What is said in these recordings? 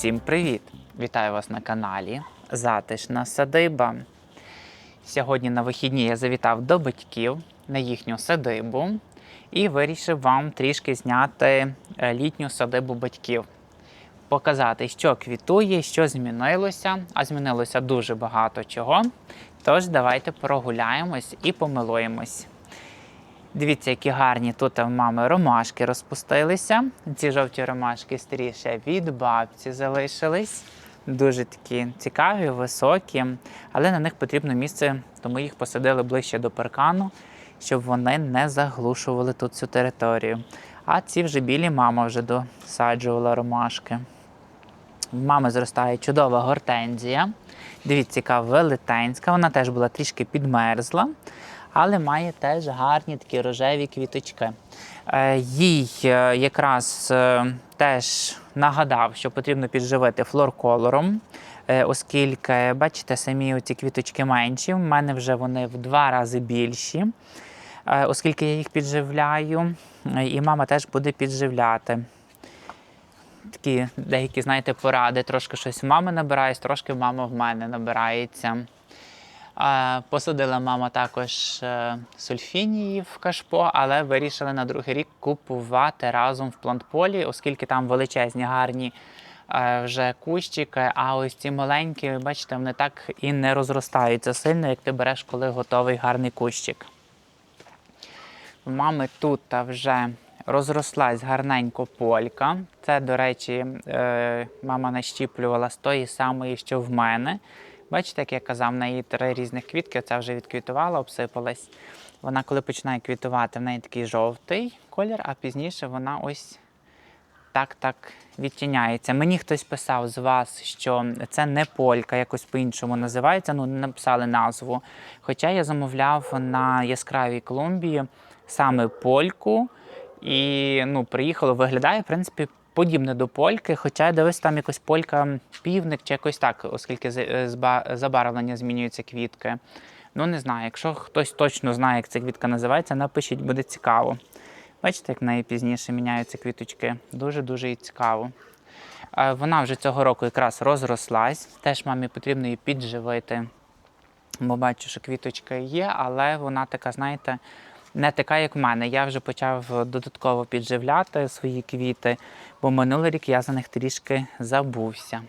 Усім привіт! Вітаю вас на каналі Затишна садиба. Сьогодні на вихідні я завітав до батьків на їхню садибу і вирішив вам трішки зняти е, літню садибу батьків. Показати, що квітує, що змінилося, а змінилося дуже багато чого. Тож давайте прогуляємось і помилуємось. Дивіться, які гарні тут в мами ромашки розпустилися. Ці жовті ромашки старіше від бабці залишились. Дуже такі цікаві, високі, але на них потрібно місце, тому їх посадили ближче до паркану, щоб вони не заглушували тут цю територію. А ці вже білі мама вже досаджувала ромашки. В мами зростає чудова гортензія. Дивіться, яка велетенська. Вона теж була трішки підмерзла, але має теж гарні такі рожеві квіточки. Е, Їй е, якраз е, теж нагадав, що потрібно підживити флорколором, оскільки, бачите, самі оці квіточки менші. У мене вже вони в два рази більші, оскільки я їх підживляю, і мама теж буде підживляти такі деякі, знаєте, поради. Трошки щось в мами набираюсь, трошки мама в мене набирається. Посадила мама також е, сульфінії в кашпо, але вирішили на другий рік купувати разом в плантполі, оскільки там величезні гарні е, вже кущики, а ось ці маленькі, бачите, вони так і не розростаються сильно, як ти береш, коли готовий гарний кущик. У мами тут вже розрослась гарненько полька. Це, до речі, е, мама нащіплювала з тої самої, що в мене. Бачите, як я казав, в неї три різних квітки, це вже відквітувала, обсипалась. Вона, коли починає квітувати, в неї такий жовтий колір, а пізніше вона ось так-так відтіняється. Мені хтось писав з вас, що це не полька, якось по-іншому називається, ну написали назву. Хоча я замовляв на яскравій клумбі саме польку, і ну, приїхало, виглядає, в принципі, подібне до польки, хоча я там якось полька півник чи якось так, оскільки е, забарвлення змінюються квітки. Ну, не знаю, якщо хтось точно знає, як ця квітка називається, напишіть, буде цікаво. Бачите, як в міняються квіточки. Дуже-дуже і цікаво. Вона вже цього року якраз розрослась. Теж мамі потрібно її підживити. Бо бачу, що квіточка є, але вона така, знаєте, не така, як в мене. Я вже почав додатково підживляти свої квіти, бо минулий рік я за них трішки забувся.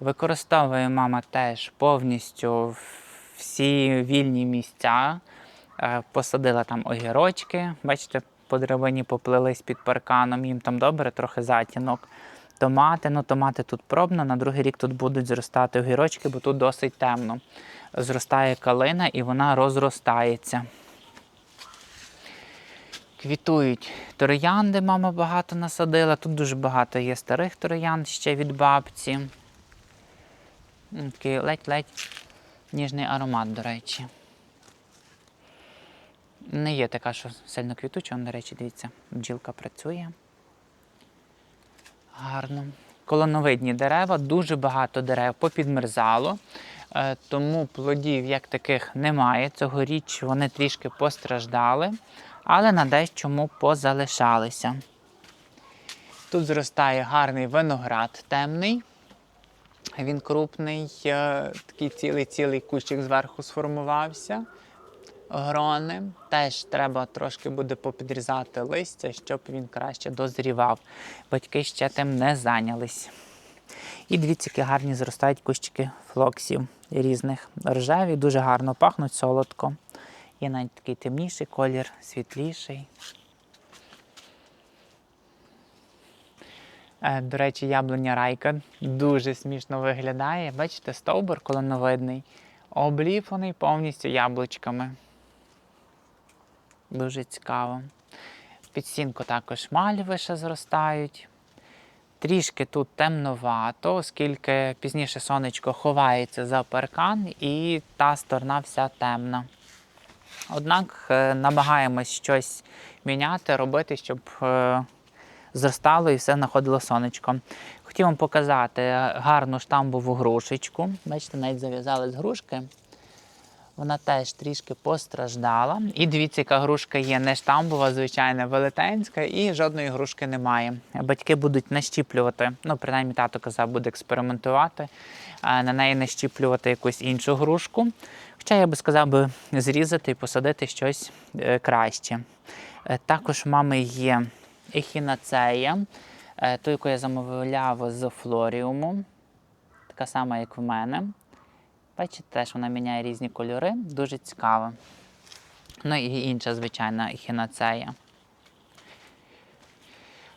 Використовує мама теж повністю всі вільні місця. Е, Посадила там огірочки. Бачите, по драбині поплились під парканом, їм там добре, трохи затінок. Томати, ну томати тут пробно, на другий рік тут будуть зростати огірочки, бо тут досить темно. Зростає калина і вона розростається. Квітують троянди, мама багато насадила. Тут дуже багато є старих троянд ще від бабці. Такий ледь-ледь ніжний аромат, до речі. Не є така, що сильно квітуча, до речі, дивіться, бджілка працює. Гарно. Колоновидні дерева, дуже багато дерев попідмерзало, е, тому плодів як таких немає. Цьогоріч вони трішки постраждали, але на дещому позалишалися. Тут зростає гарний виноград темний. Він крупний, е, такий цілий-цілий кущик зверху сформувався. Грони. Теж треба трошки буде попідрізати листя, щоб він краще дозрівав. Батьки ще тим не зайнялись. І дивіться, які гарні зростають кущики флоксів різних рожеві, дуже гарно пахнуть солодко. Є навіть такий темніший колір, світліший. Е, До речі, яблуня райка дуже смішно виглядає. Бачите, стовбур колоновидний, обліплений повністю яблучками. Дуже цікаво. Під стінку також мальви ще зростають. Трішки тут темновато, оскільки пізніше сонечко ховається за паркан і та сторона вся темна. Однак е, намагаємось щось міняти, робити, щоб е, зростало і все знаходило сонечко. Хотів вам показати гарну штамбову грушечку. Бачите, навіть зав'язали з грушки. Вона теж трішки постраждала. І дивіться, яка грушка є не штамбова, звичайна, велетенська, і жодної грушки немає. Батьки будуть нащіплювати, ну, принаймні тато казав, буде експериментувати, на неї нащіплювати якусь іншу грушку. Хоча я би сказав би зрізати і посадити щось е, краще. Е, Також в мами є ехінацея, е, ту, яку я замовляв з флоріуму. Така сама, як в мене. Бачите, теж вона міняє різні кольори, дуже цікаво. Ну і інша звичайна ехінацея.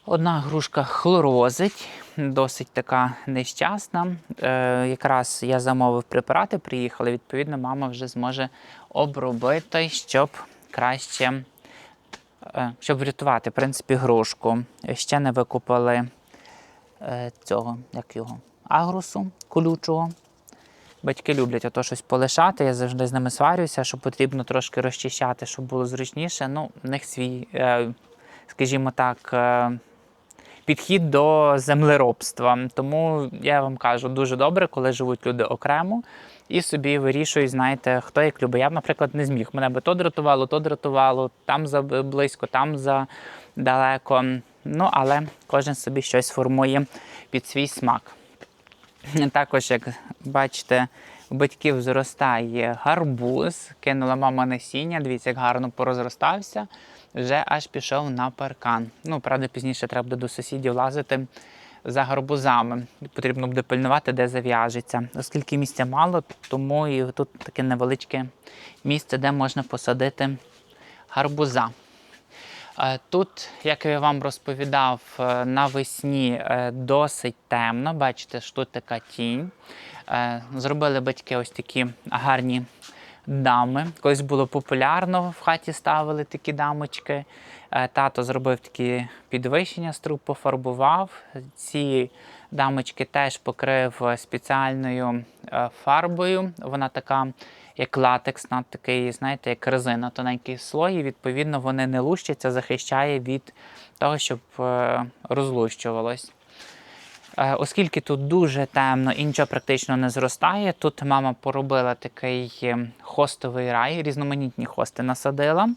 Одна грушка хлорозить, досить така нещасна. Е, якраз я замовив препарати, приїхали. Відповідно, мама вже зможе обробити, щоб краще, е, щоб врятувати, в принципі, грушку. Ще не викупили е, цього, як його, агрусу колючого. Батьки люблять ото щось полишати. Я завжди з ними сварюся, що потрібно трошки розчищати, щоб було зручніше. Ну, в них свій, е, скажімо так, е, підхід до землеробства. Тому я вам кажу, дуже добре, коли живуть люди окремо і собі вирішують, знаєте, хто як любить. Я б, наприклад, не зміг. Мене би то дратувало, то дратувало, там за близько, там за далеко. Ну, але кожен собі щось формує під свій смак. Також, як бачите, у батьків зростає гарбуз, кинула мама насіння, дивіться, як гарно порозростався, вже аж пішов на паркан. Ну, правда, пізніше треба буде до сусідів лазити за гарбузами. Потрібно буде пильнувати, де зав'яжеться. Оскільки місця мало, тому і тут таке невеличке місце, де можна посадити гарбуза. Е, Тут, як я вам розповідав, е, навесні е, досить темно. Бачите, що тут така тінь. Зробили батьки ось такі гарні дами. Колись було популярно в хаті ставили такі дамочки. Тато зробив такі підвищення, струб пофарбував. Ці дамочки теж покрив спеціальною фарбою. Вона така як латекс, на такий, знаєте, як резина, тоненький слой, і відповідно вони не лущаться, захищає від того, щоб е, розлущувалось. Е, Оскільки тут дуже темно і нічого практично не зростає, тут мама поробила такий е, хостовий рай, різноманітні хости насадила.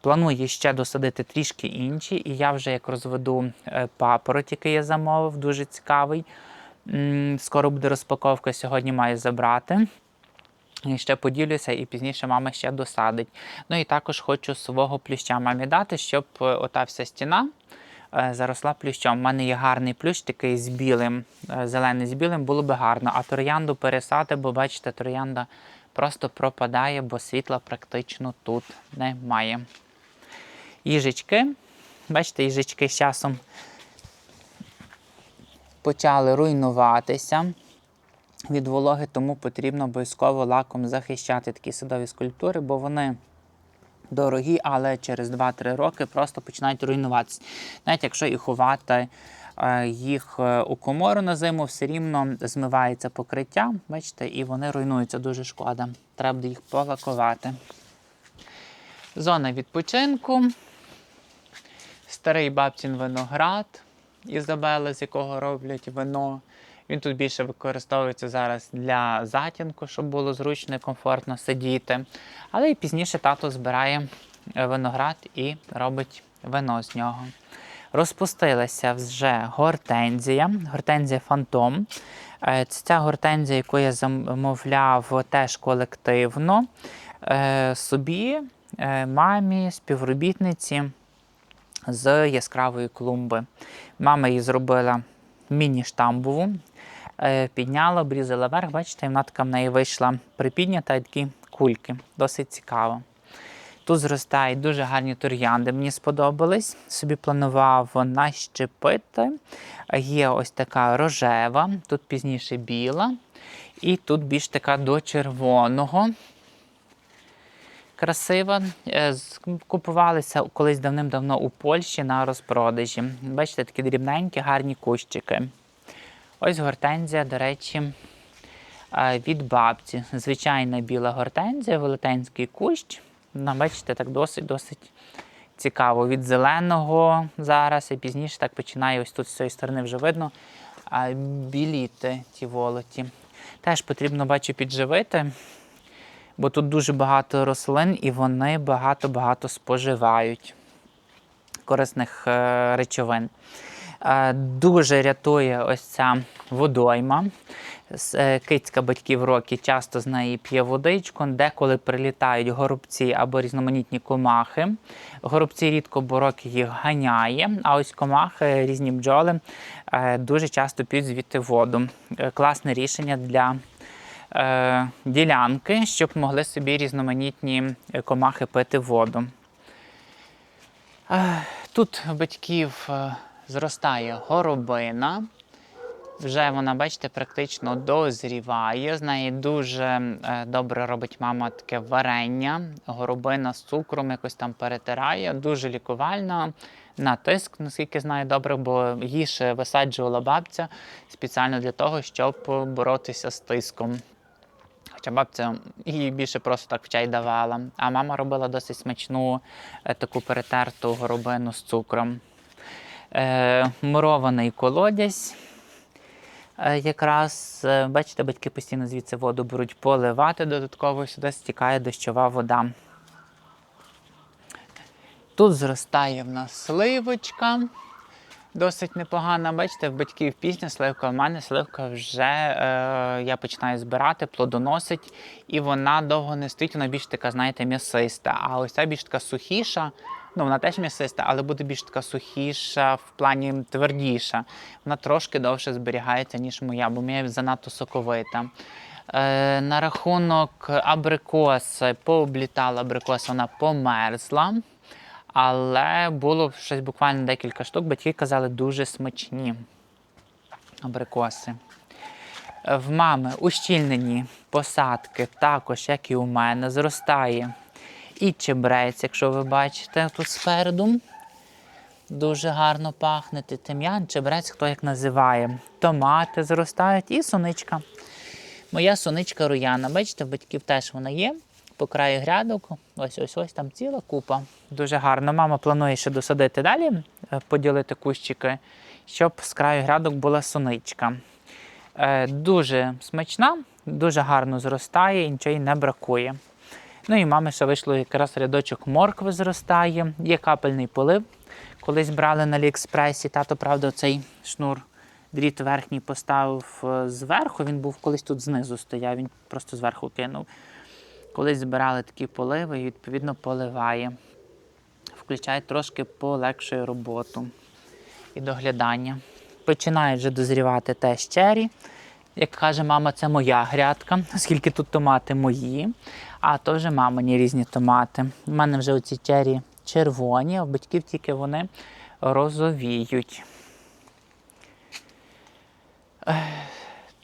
Планує ще досадити трішки інші, і я вже як розведу папороть, який я замовив, дуже цікавий. Скоро буде розпаковка, сьогодні маю забрати. І ще поділюся, і пізніше мама ще досадить. Ну і також хочу свого плюща мамі дати, щоб е, ота вся стіна е, заросла плющом. У мене є гарний плющ, такий з білим, е, зелений з білим, було би гарно. А троянду пересати, бо бачите, троянда просто пропадає, бо світла практично тут немає. Їжечки. Бачите, їжечки з часом почали руйнуватися від вологи, тому потрібно обов'язково лаком захищати такі садові скульптури, бо вони дорогі, але через 2-3 роки просто починають руйнуватися. Навіть якщо і ховати е, їх е, у комору на зиму, все рівно змивається покриття, бачите, і вони руйнуються дуже шкода. Треба буде їх полакувати. Зона відпочинку. Старий бабцін виноград Ізабели, з якого роблять вино. Він тут більше використовується зараз для затінку, щоб було зручно і комфортно сидіти. Але і пізніше тато збирає е, виноград і робить вино з нього. Розпустилася вже гортензія, гортензія фантом. Е, Це ця гортензія, яку я замовляв теж колективно е, собі, мамі, співробітниці з яскравої клумби. Мама її зробила міні-штамбову, підняла, обрізала верх, бачите, і вона така в неї вийшла припіднята і такі кульки. Досить цікаво. Тут зростають дуже гарні тур'янди, мені сподобались. Собі планував нащепити. Є ось така рожева, тут пізніше біла, і тут більш така до червоного красива. Е, Купувалися колись давним-давно у Польщі на розпродажі. Бачите, такі дрібненькі, гарні кущики. Ось гортензія, до речі, від бабці. Звичайна біла гортензія, велетенський кущ. Вона, бачите, так досить-досить цікаво. Від зеленого зараз і пізніше так починає ось тут з цієї сторони вже видно біліти ті волоті. Теж потрібно, бачу, підживити бо тут дуже багато рослин і вони багато-багато споживають корисних е, речовин. Е, Дуже рятує ось ця водойма. Е, Кицька батьків роки часто з неї п'є водичку, деколи прилітають горобці або різноманітні комахи. Горобці рідко, бо роки їх ганяє, а ось комахи, різні бджоли е, дуже часто п'ють звідти воду. Класне рішення для ділянки, щоб могли собі різноманітні комахи пити воду. Тут батьків зростає горобина. Вже вона, бачите, практично дозріває. З неї дуже е, добре робить мама таке варення. Горобина з цукром якось там перетирає. Дуже лікувальна. На тиск, наскільки знаю добре, бо її висаджувала бабця спеціально для того, щоб боротися з тиском. Хоча бабця їй більше просто так в чай давала. А мама робила досить смачну е, таку перетерту горобину з цукром. Е, мурований колодязь. Е, якраз, е, бачите, батьки постійно звідси воду беруть поливати додатково, сюди стікає дощова вода. Тут зростає в нас сливочка. Досить непогана. Бачите, в батьків пісня сливка, в мене сливка вже е, я починаю збирати, плодоносить, і вона довго не стоїть, вона більш така, знаєте, м'ясиста. А ось ця більш така сухіша. Ну, вона теж м'ясиста, але буде більш така сухіша, в плані твердіша. Вона трошки довше зберігається, ніж моя, бо моя занадто соковита. Е, на рахунок абрикоси, пооблітала абрикос, вона померзла. Але було щось буквально декілька штук. Батьки казали дуже смачні абрикоси. В мами ущільнені посадки, також, як і у мене, зростає і чебрець, якщо ви бачите тут спереду. Дуже гарно пахне ти- тим'ян, чебрець, хто як називає. Томати зростають і соничка. Моя соничка руяна. Бачите, в батьків теж вона є. По краю грядок. Ось ось ось там ціла купа. Дуже гарно. Мама планує ще досадити далі, е, поділити кущики, щоб з краю грядок була соничка. Е, Дуже смачна, дуже гарно зростає і нічого не бракує. Ну і мами ще вийшло якраз рядочок моркви зростає, є капельний полив. Колись брали на Аліекспресі, тато, правда, цей шнур дріт верхній поставив е, зверху. Він був колись тут знизу стояв, він просто зверху кинув. Колись збирали такі поливи і відповідно поливає. Включає трошки полегшує роботу і доглядання. Починає вже дозрівати теж чері. Як каже мама, це моя грядка, оскільки тут томати мої, а то вже мамині різні томати. У мене вже оці чері червоні, а в батьків тільки вони розовіють.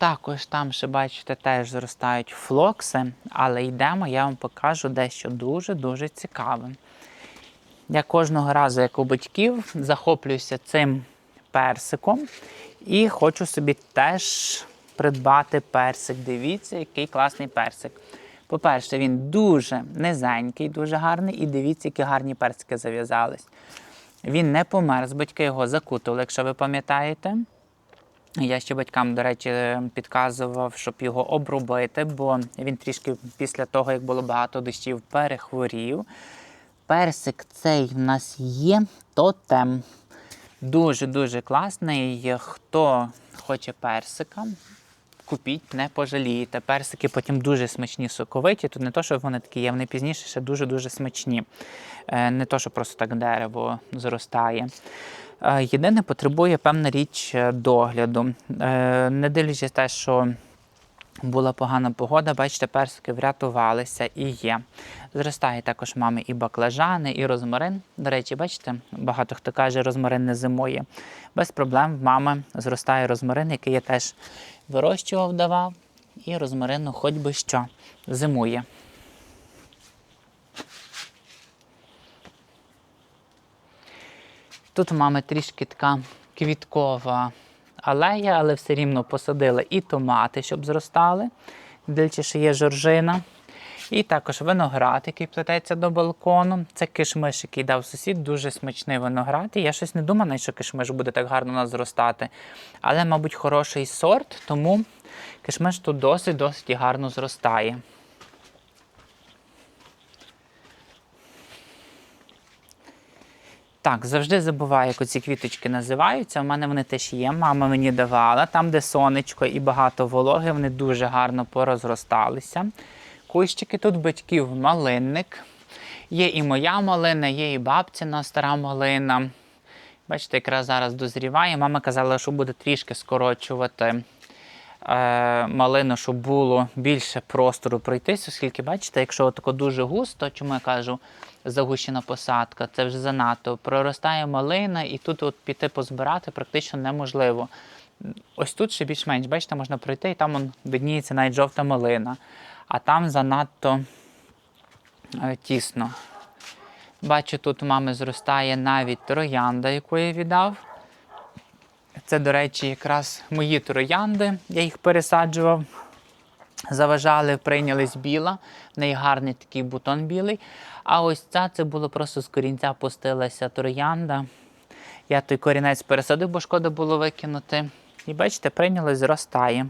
Також там ще бачите, теж зростають флокси, але йдемо, я вам покажу дещо дуже-дуже цікаве. Я кожного разу, як у батьків, захоплююся цим персиком і хочу собі теж придбати персик. Дивіться, який класний персик. По-перше, він дуже низенький, дуже гарний, і дивіться, які гарні персики зав'язались. Він не померз, батьки його закутували, якщо ви пам'ятаєте. Я ще батькам, до речі, підказував, щоб його обробити, бо він трішки після того, як було багато дощів, перехворів. Персик цей в нас є тотем. Дуже-дуже класний. Хто хоче персика, купіть, не пожалієте. Персики потім дуже смачні, соковиті. Тут не то, що вони такі є, вони пізніше ще дуже-дуже смачні. Е, Не то, що просто так дерево зростає. Єдине потребує певна річ е, догляду. Е, Не дивлячись те, що була погана погода, бачите, персики врятувалися і є. Зростає також мами і баклажани, і розмарин. До речі, бачите, багато хто каже, розмарин не зимує. Без проблем в мами зростає розмарин, який я теж вирощував, давав. І розмарину хоч би що зимує. Тут у мами трішки така квіткова алея, але все рівно посадили і томати, щоб зростали. Дивлячись, що є жоржина. І також виноград, який плететься до балкону. Це кишмиш, який дав сусід, дуже смачний виноград. І я щось не думала, що кишмиш буде так гарно у нас зростати. Але, мабуть, хороший сорт, тому кишмиш тут досить-досить гарно зростає. Так, завжди забуваю, як оці квіточки називаються. У мене вони теж є. Мама мені давала. Там, де сонечко і багато вологи, вони дуже гарно порозросталися. Кущики тут батьків малинник. Є і моя малина, є і бабцяна стара малина. Бачите, якраз зараз дозріває. Мама казала, що буде трішки скорочувати малину, щоб було більше простору пройтись, оскільки, бачите, якщо тако дуже густо, чому я кажу загущена посадка, це вже занадто. Проростає малина, і тут от піти позбирати практично неможливо. Ось тут ще більш-менш, бачите, можна пройти, і там он, видніється навіть жовта малина, а там занадто е, тісно. Бачу, тут у мами зростає навіть троянда, яку я віддав. Це, до речі, якраз мої троянди. Я їх пересаджував. Заважали, прийнялись біла. В неї гарний такий бутон білий. А ось ця це було просто з корінця пустилася троянда. Я той корінець пересадив, бо шкода було викинути. І бачите, прийнялось, зростає.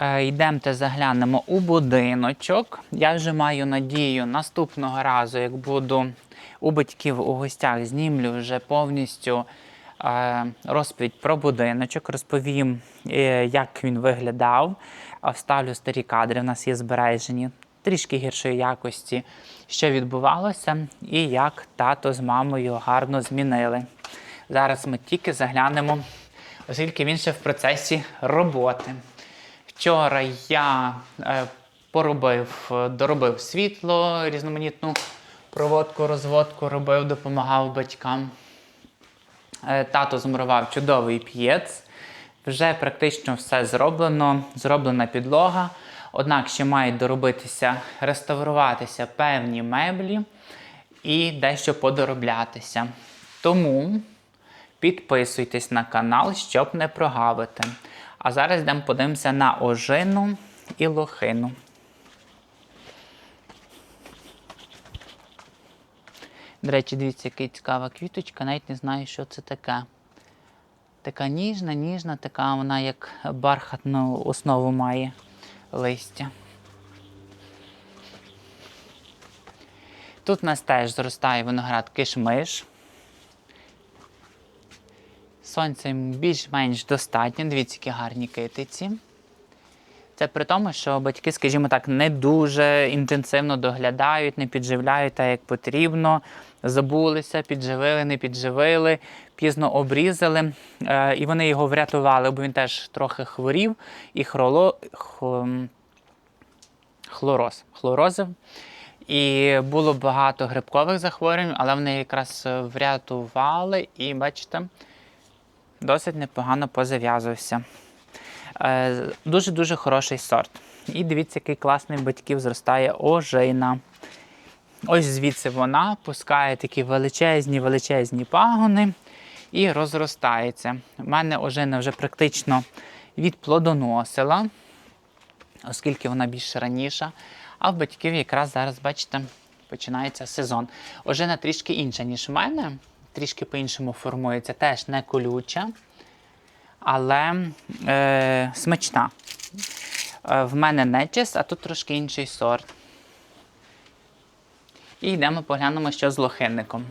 Йдемте заглянемо у будиночок. Я вже маю надію наступного разу, як буду у батьків у гостях, знімлю вже повністю е, розповідь про будиночок, розповім, е, як він виглядав. Вставлю старі кадри, в нас є збережені трішки гіршої якості, що відбувалося, і як тато з мамою гарно змінили. Зараз ми тільки заглянемо, оскільки він ще в процесі роботи. Вчора я е, поробив, доробив світло, різноманітну проводку, розводку робив, допомагав батькам. Е, Тато змурував чудовий п'єц. Вже практично все зроблено, зроблена підлога. Однак ще мають доробитися, реставруватися певні меблі і дещо подороблятися. Тому підписуйтесь на канал, щоб не прогавити. А зараз йдемо подивимося на ожину і лохину. До речі, дивіться, яка цікава квіточка, навіть не знаю, що це таке. Така ніжна, ніжна, така вона як бархатну основу має листя. Тут у нас теж зростає виноград кишмиш. Сонця йому більш-менш достатньо. Дивіться, які гарні китиці. Це при тому, що батьки, скажімо так, не дуже інтенсивно доглядають, не підживляють так, як потрібно. Забулися, підживили, не підживили, пізно обрізали. Е, і вони його врятували, бо він теж трохи хворів і хроло, хлороз, хлорозив. І було багато грибкових захворювань, але вони якраз врятували і, бачите, досить непогано позав'язувався. Е, Дуже-дуже хороший сорт. І дивіться, який класний батьків зростає ожина. Ось звідси вона пускає такі величезні, величезні пагони і розростається. У мене ожина вже практично відплодоносила, оскільки вона більш раніша. А в батьків якраз зараз, бачите, починається сезон. Ожина трішки інша, ніж в мене, трішки по-іншому формується, теж не колюча, але е, смачна. Е, в мене нечис, а тут трошки інший сорт. І йдемо поглянемо, що з лохинником.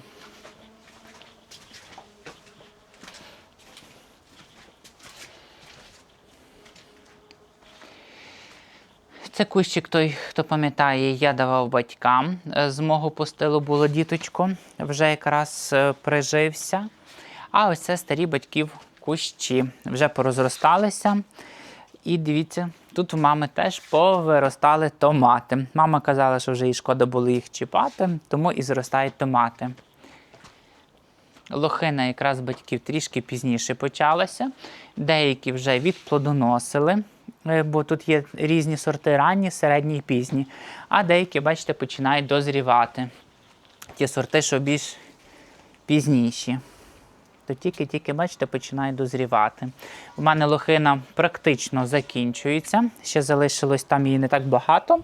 Кущик той, хто пам'ятає, я давав батькам. Е, З мого постилу було діточко, вже якраз е, прижився. А ось це старі батьків кущі. Вже порозросталися. І дивіться, тут у мами теж повиростали томати. Мама казала, що вже їй шкода було їх чіпати, тому і зростають томати. Лохина якраз батьків трішки пізніше почалася. Деякі вже відплодоносили, бо тут є різні сорти ранні, середні і пізні. А деякі, бачите, починають дозрівати. Ті сорти, що більш пізніші. То тільки-тільки, бачите, починає дозрівати. У мене лохина практично закінчується. Ще залишилось там її не так багато.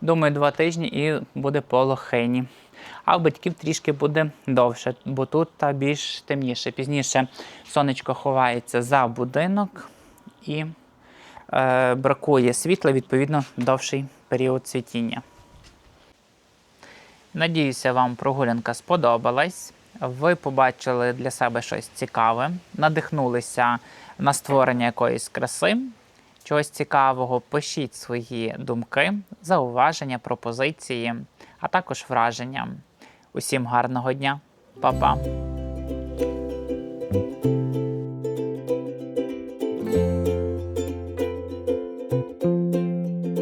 Думаю, два тижні і буде по лохині. А у батьків трішки буде довше, бо тут та більш темніше. Пізніше сонечко ховається за будинок і е, бракує світла, відповідно, довший період цвітіння. Надіюся, вам прогулянка сподобалась. Ви побачили для себе щось цікаве, надихнулися на створення якоїсь краси, чогось цікавого. Пишіть свої думки, зауваження, пропозиції, а також враження. Усім гарного дня, Па-па!